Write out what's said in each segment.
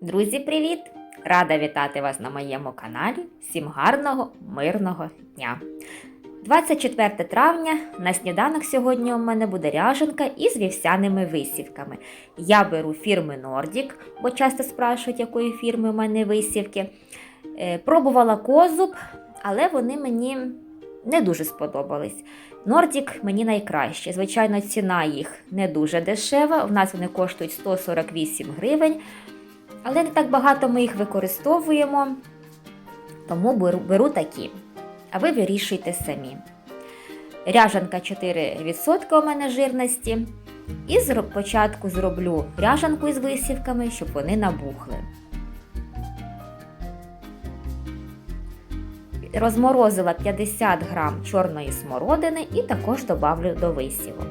Друзі, привіт! Рада вітати вас на моєму каналі. Всім гарного, мирного дня! 24 травня на сніданок сьогодні у мене буде ряженка із вівсяними висівками. Я беру фірми Nordic, бо часто спрашують, якої фірми у мене висівки. Е, Пробувала козуб, але вони мені не дуже сподобались. Nordic мені найкраще. Звичайно, ціна їх не дуже дешева. У нас вони коштують 148 гривень. Але не так багато ми їх використовуємо, тому беру, беру такі. А ви вирішуйте самі. Ряжанка 4% у мене жирності. І спочатку зроблю ряжанку із висівками, щоб вони набухли. Розморозила 50 грам чорної смородини і також добавлю до висівок.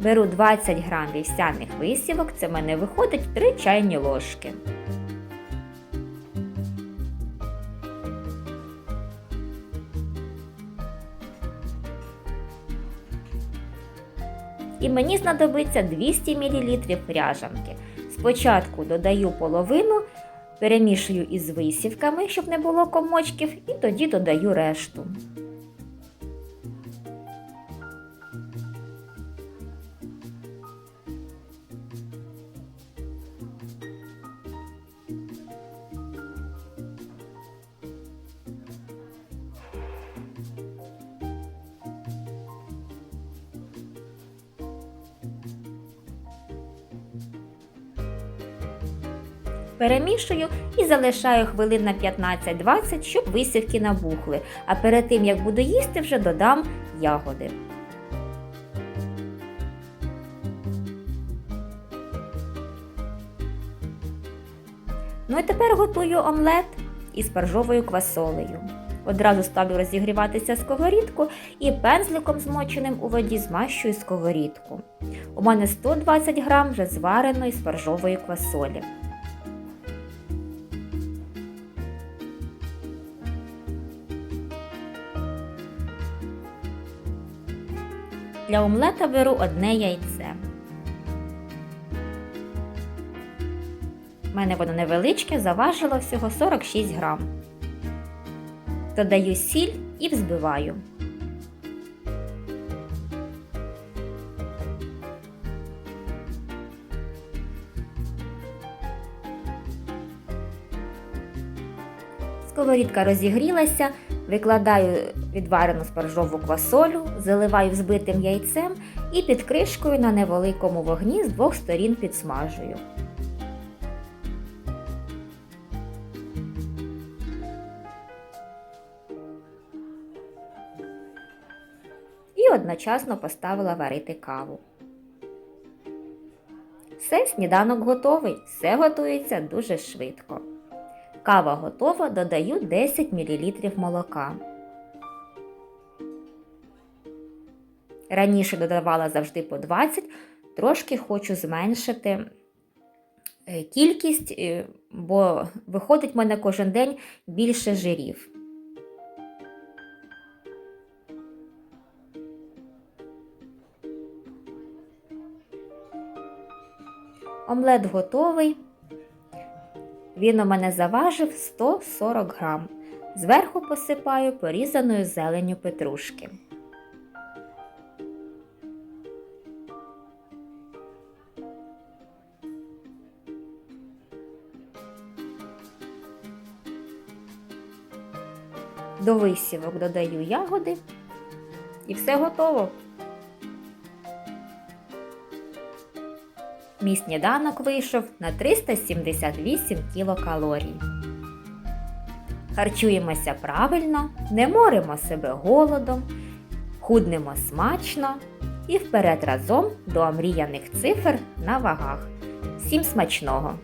Беру 20 грам вівсяних висівок, це в мене виходить 3 чайні ложки. І мені знадобиться 200 мл ряжанки. Спочатку додаю половину, перемішую із висівками, щоб не було комочків, і тоді додаю решту. Перемішую і залишаю хвилин на 15-20, щоб висівки набухли. А перед тим як буду їсти, вже додам ягоди. Ну і тепер готую омлет із паржовою квасолею. Одразу ставлю розігріватися сковорідку і пензликом змоченим у воді змащую сковорідку. У мене 120 грам вже звареної спаржової квасолі. Для омлета беру одне яйце. У мене воно невеличке, заважило всього 46 грам. Додаю сіль і взбиваю. Сковорідка розігрілася, викладаю відварену спаржову квасолю, заливаю взбитим яйцем і під кришкою на невеликому вогні з двох сторін підсмажую. І одночасно поставила варити каву. Все, сніданок готовий, все готується дуже швидко. Кава готова, додаю 10 мл молока. Раніше додавала завжди по 20, трошки хочу зменшити е, кількість, е, бо виходить в мене кожен день більше жирів. Омлет готовий. Він у мене заважив 140 грам. Зверху посипаю порізаною зеленню петрушки. До висівок додаю ягоди і все готово. Мій сніданок вийшов на 378 кілокалорій. Харчуємося правильно, не моримо себе голодом, худнемо смачно і вперед разом до омріяних цифр на вагах. Всім смачного!